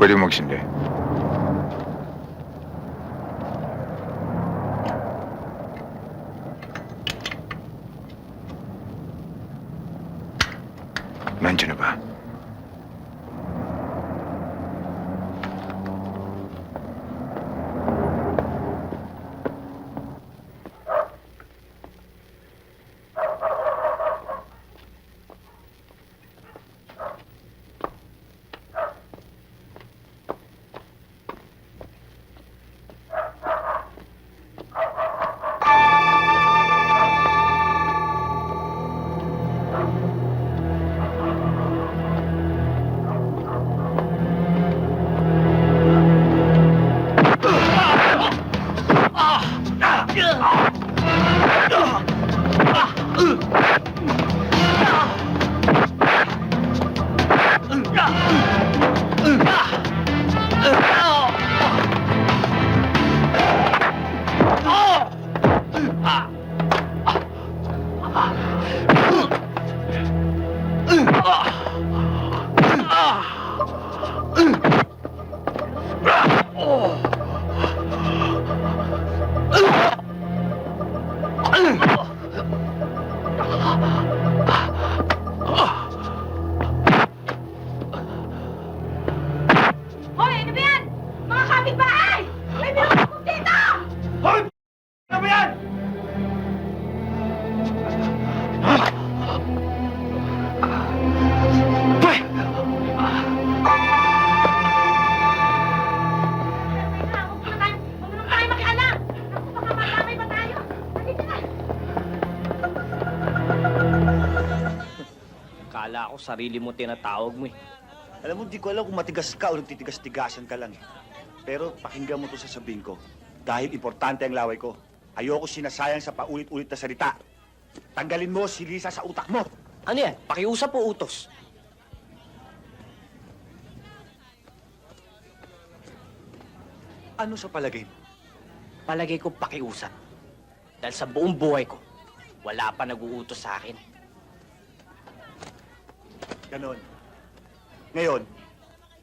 Pretty much in there. Kala ko sarili mo tinatawag mo eh. Alam mo, di ko alam kung matigas ka o nagtitigas-tigasan ka lang eh. Pero pakinggan mo to sasabihin ko. Dahil importante ang laway ko. Ayoko sinasayang sa paulit-ulit na salita. Tanggalin mo si Lisa sa utak mo. Ano yan? Pakiusap o utos? Ano sa palagay mo? Palagay ko pakiusap. Dahil sa buong buhay ko, wala pa nag-uutos sa akin. Ganon. Ngayon,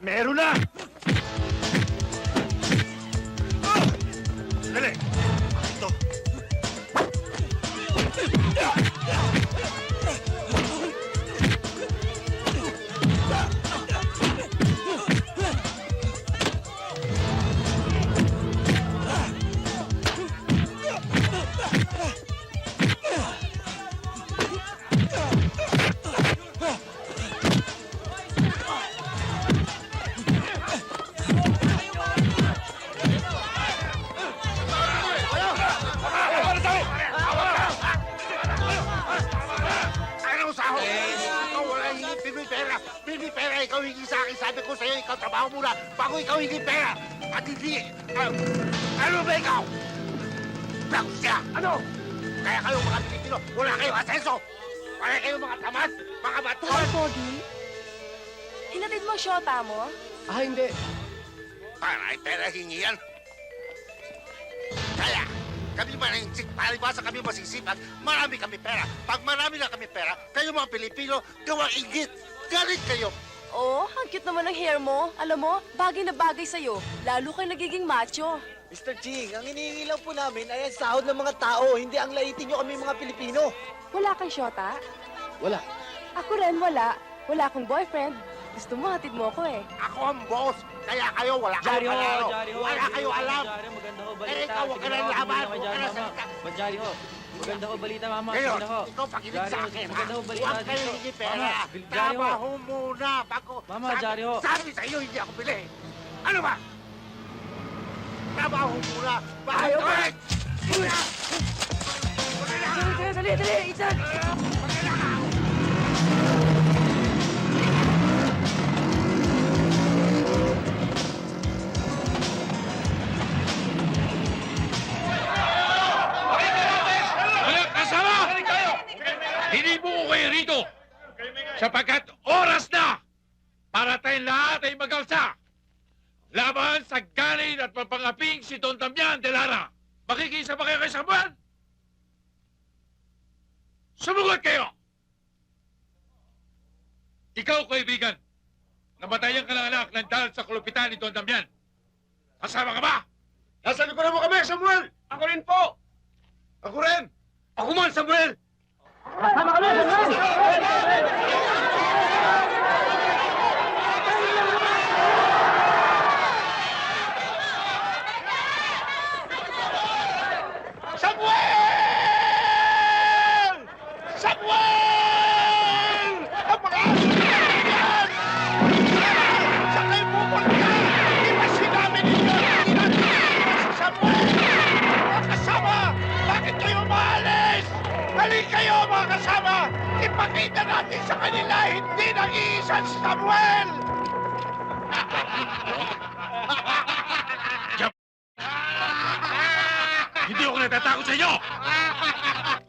meron na! Ah! Dali! Ikaw hingi sa akin. Sabi ko sa'yo, ikaw trabaho muna bago ikaw hingi pera. At hindi... ah, ano ba ikaw? Black siya! Ano? Kaya kayo mga Pilipino, wala kayong asenso! Wala kayong mga tamad, mga bato! Pogi? Hinatid mo ang syota mo? Ah, hindi. Para ay pera hingian. Kaya, kami manahimsik, palibasa kami masisipag, marami kami pera. Pag marami na kami pera, kayo mga Pilipino, gawang ingit. Galit kayo. Oh, ang cute naman ng hair mo. Alam mo, bagay na bagay sa'yo. Lalo kang nagiging macho. Mr. Ching, ang hinihingi lang po namin ay ang sahod ng mga tao, hindi ang laitin nyo kami mga Pilipino. Wala kang syota? Wala. Ako rin, wala. Wala akong boyfriend. Gusto mo, hatid mo ako eh. Ako ang boss, kaya kayo wala kayong panalo. Wala kayo alam. Jari, maganda ho, Eh, balita. ikaw, huwag ka ho, laban. Huwag ka Jari, salita. mama. Jari ho. Maganda ho, balita, mama. Ngayon, Maganda ho. ikaw pakinig Jari sa akin, ha? Maganda ho, balita Huwag kayo dito. hindi pera. Mama, bil- Jari ho. Trabaho muna bago... Mama, sabi, Jari ho. Sabi sa iyo, hindi ako bili. Ano ba? Trabaho muna bago... Ayaw! Muna! Dali, dali, dali, Ethan! Sapagkat oras na para tayong lahat ay magalsa laban sa ganin at papangaping si Don Damian de Lara. Makikisa ba kayo kay Samuel? Sumugot kayo! Ikaw, kaibigan, Namatayan ka ng anak ng dahil sa kulupitan ni Don Damian. Kasama ka ba? Nasa likuran mo kami, Samuel! Ako rin po! Ako rin! Ako man, Samuel! Samuel! Ipakita natin sa kanila hindi nag-iisang Samuel! Hindi ako natatakot sa inyo!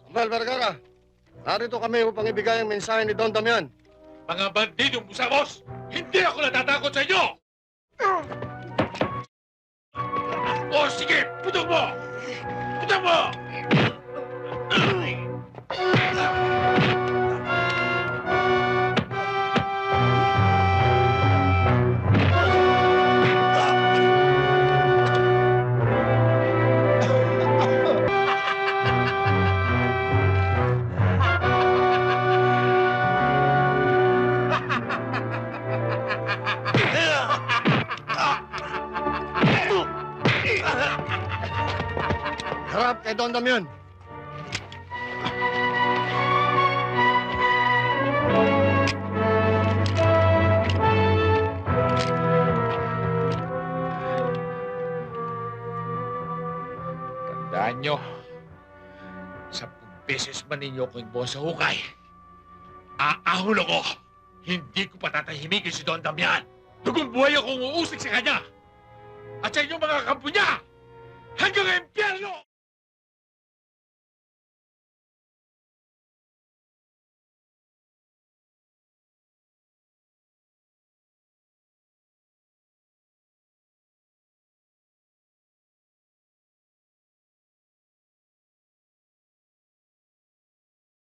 Samuel Vergara, narito kami upang ibigay ang mensahe ni Don Damian. Mga bandidong busabos, hindi ako natatakot sa inyo! O sige, putok mo! Putok mo! Kay Don Damian. Tandaan nyo, sampung beses man ninyo ko yung sa hukay. Aahon ako! Hindi ko patatahimikin si Don Damian! Dugong buhay akong uusik sa kanya! At sa inyong mga kampo niya!